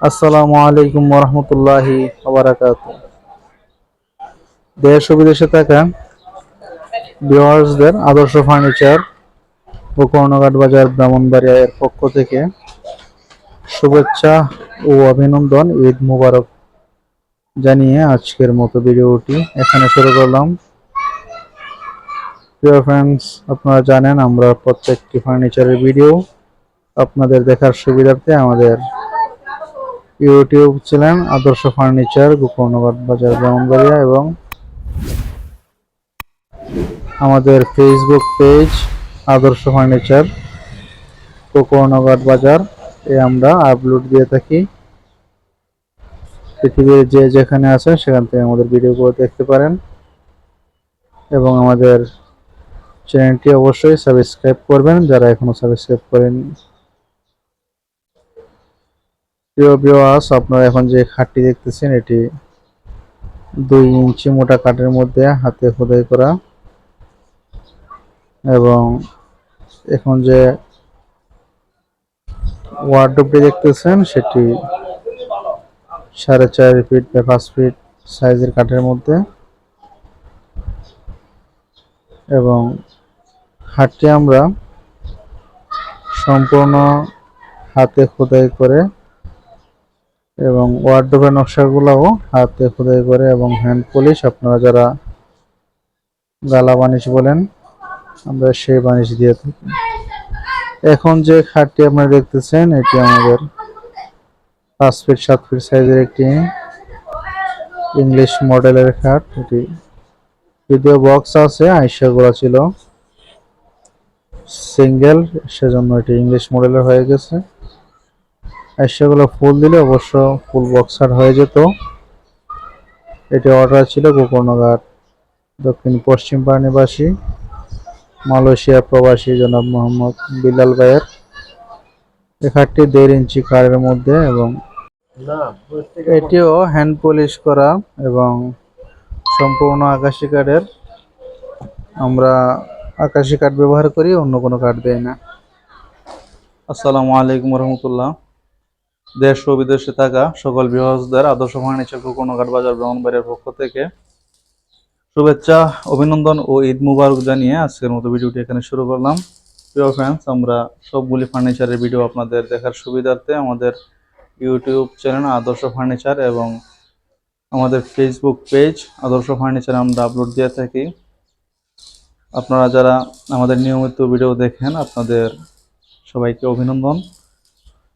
আসসালামু আলাইকুম ওরহমতুল্লাহি দেশ ও বিদেশে থাকা ভিউয়ার্সদের আদর্শ ফার্নিচার ও কর্ণঘাট বাজার ব্রাহ্মণবাড়িয়া এর পক্ষ থেকে শুভেচ্ছা ও অভিনন্দন, ঈদ মুবারক জানিয়ে আজকের মতো ভিডিওটি এখানে শুরু করলাম। প্রিয় ফ্রেন্ডস আপনারা জানেন আমরা প্রত্যেকটি ফার্নিচারের ভিডিও আপনাদের দেখার সুবিধার্থে আমাদের YouTube channel, Adarsha furniture Gokarnaghat Bazar Brahmanbaria এবং আমাদের Facebook page Adarsha furniture Gokarnaghat Bazar এ আমরা আপলোড দিয়ে থাকি। পৃথিবীর যে যেখানে আছেন সেখান থেকে আমাদের ভিডিওগুলো দেখতে পারেন। এবং আমাদের চ্যানেলটি অবশ্যই সাবস্ক্রাইব করবেন। যারা এখনও সাবস্ক্রাইব করেননি প্রিয় ভিউয়ার্স আপনারা এখন যে খাটটি দেখতেছেন, এটি দুই ইঞ্চি মোটা কাঠের মধ্যে হাতে খোদাই করা। এবং এখন যে ওয়ার্ডরোবটি দেখতেছেন, সেটি সাড়ে চার ফিট বা পাঁচ ফিট সাইজের কাঠের মধ্যে। এবং খাটটি আমরা সম্পূর্ণ হাতে খোদাই করে এবং ওয়ার্ডরোবের নকশাগুলোও হাতে খোদাই করে এবং হ্যান্ড পলিশ আপনারা যারা গালা বানিশ বলেন, আমরা সেই বানিশ দিয়ে থাকি। এখন যে খাটটি আপনারা দেখতেছেন, এটি আমাদের পাঁচ ফিট, সাত ফিট সাইজের একটি ইংলিশ মডেলের খাট। এটি যদিও বক্স আছে, আইসাগুলো ছিল সিঙ্গেল সেজন্য এটি ইংলিশ মডেলের হয়ে গেছে। সেগুলো ফুল দিলে অবশ্য ফুল বক্সার হয়ে যেত। এটি অর্ডার ছিল গোকর্ণঘাট দক্ষিণ পশ্চিম পানিবাসী মালয়েশিয়া প্রবাসী জনাব মোহাম্মদ বিলাল ভাইয়ের। এই খাটটি দেড় ইঞ্চি কারের মধ্যে এবং এটিও হ্যান্ড পলিশ করা এবং সম্পূর্ণ আকাশি কাঠের। আমরা আকাশি কাঠ ব্যবহার করি, অন্য কোনো কাঠ দেয় না। আসসালামু আলাইকুম রহমতুল্লাহ। দেশ ও বিদেশে থাকা সকল বিহাজদের আদর্শ ফার্নিচার কোকোনঘাট বাজার ব্রাহ্মণবাড়িয়ার পক্ষ থেকে শুভেচ্ছা, অভিনন্দন ও ঈদ মুবারক জানিয়ে আজকের মতো ভিডিওটি এখানে শুরু করলাম। প্রিয় ফ্রেন্ডস আমরা সবগুলি ফার্নিচারের ভিডিও আপনাদের দেখার সুবিধার্থে আমাদের ইউটিউব চ্যানেল আদর্শ ফার্নিচার এবং আমাদের ফেসবুক পেজ আদর্শ ফার্নিচার আমরা আপলোড দিয়ে থাকি। আপনারা যারা আমাদের নিয়মিত ভিডিও দেখেন, আপনাদের সবাইকে অভিনন্দন।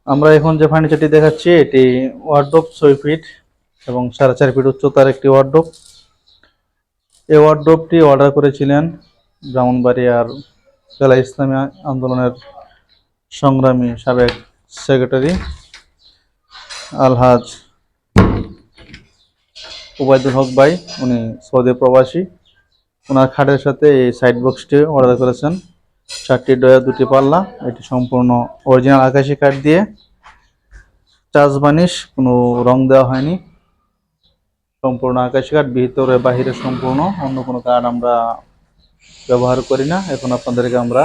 আমরা এখন যে ফার্নিচারটি দেখাচ্ছি, এটি ওয়ার্ডরোব ছয় ফিট এবং সাড়ে চার ফিট উচ্চতার একটি ওয়ার্ডরোব এই ওয়ার্ডরোবটি অর্ডার করেছিলেন ব্রাহ্মণবাড়িয়ার জেলা ইসলামী আন্দোলনের সংগ্রামী সাবেক সেক্রেটারি আলহাজ ওবায়দুল হক ভাই। উনি সৌদি প্রবাসী। ওনার খাটের সাথে এই সাইড বক্সটি অর্ডার করেছেন। চারটি ডয়া দুটি পাল্লা, এটি সম্পূর্ণ অরিজিনাল আকাশি কাঠ দিয়ে। চাষ বানিশ, কোনো রং দেওয়া হয়নি। সম্পূর্ণ আকাশি কাঠ, ভিতরে, বাহিরে সম্পূর্ণ, অন্য কোনো কাঠ আমরা ব্যবহার করি না। এখন আপনাদেরকে আমরা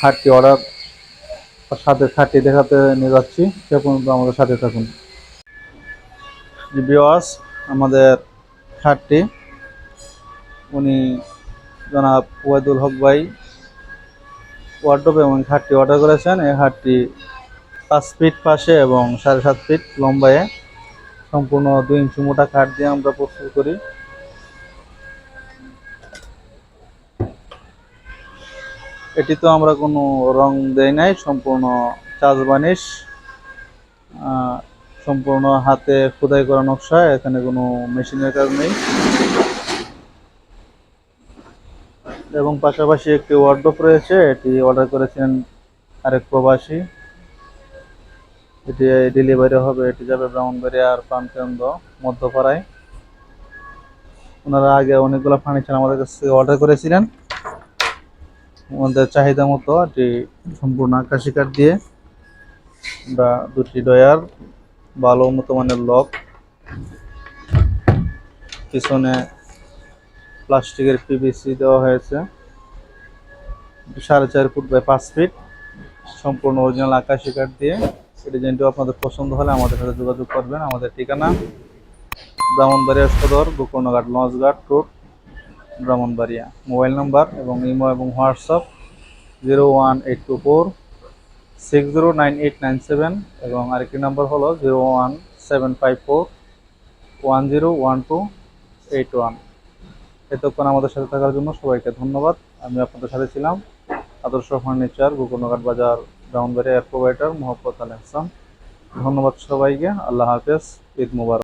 খাটটি অর্ডার সাথে খাটটি দেখাতে নিয়ে যাচ্ছি। সে পর্যন্ত আমাদের সাথে থাকুন। বিওয়াস আমাদের খাটটি, উনি জনাব ওয়াদুল হক ভাই ওয়ার্ডরোব এবং হাটটি অর্ডার করেছেন। এই হাটটি পাঁচ ফিট পাশে এবং সাড়ে সাত ফিট লম্বায়। সম্পূর্ণ দুই ইঞ্চি মোটা কাঠ দিয়ে আমরা প্রস্তুত করি। এটি তো আমরা কোনো রং দেই নাই সম্পূর্ণ চাষ আহ, সম্পূর্ণ হাতে খোদাই করা নকশা এখানে কোনো মেশিনের কাজ নেই। এবং পাশাপাশি একটি ওয়ার্ডরোব রয়েছে, এটি অর্ডার করেছেন আরেক প্রবাসী। এটি ডেলিভারি হবে, এটি যাবে ব্রাহ্মণবাড়িয়ার প্রাণকেন্দ্র মধ্যপাড়ায়। ওনারা আগে অনেকগুলো ফার্নিচার আমাদের কাছ অর্ডার করেছিলেন। আমাদের চাহিদা মতো এটি সম্পূর্ণ আকাশি কাঠ দিয়ে বা দুটি ডয়ার ভালো উন্নত মানের লক, পিছনে প্লাস্টিকের পিভিসি দেওয়া হয়েছে। সাড়ে চার ফুট বাই পাঁচ ফিট। সম্পূর্ণ অরিজিনাল আকাশি কাঠ দিয়ে। এই ডিজাইনটি আপনাদের পছন্দ হলে আমাদের সাথে যোগাযোগ করবেন। আমাদের ঠিকানা ব্রাহ্মণবাড়িয়া সদর, গোকর্ণঘাট লঞ্চঘাট রোড, ব্রাহ্মণবাড়িয়া। মোবাইল নাম্বার এবং ইমো এবং WhatsApp zero one eight two four, six zero nine eight nine seven এবং আরেকটি নাম্বার হলো zero one seven five four, one zero one two eight one. এতক্ষণ আমাদের সাথে থাকার জন্য সবাইকে ধন্যবাদ। আমি আপনাদের সাথে ছিলাম আদর্শ ফার্নিচার গোকর্ণঘাট বাজার ব্রাউনবাড়ি এয়ার প্রোভাইডার মোহাম্মদ আল ধন্যবাদ সবাইকে। আল্লাহ হাফেজ। ঈদ মুবারক।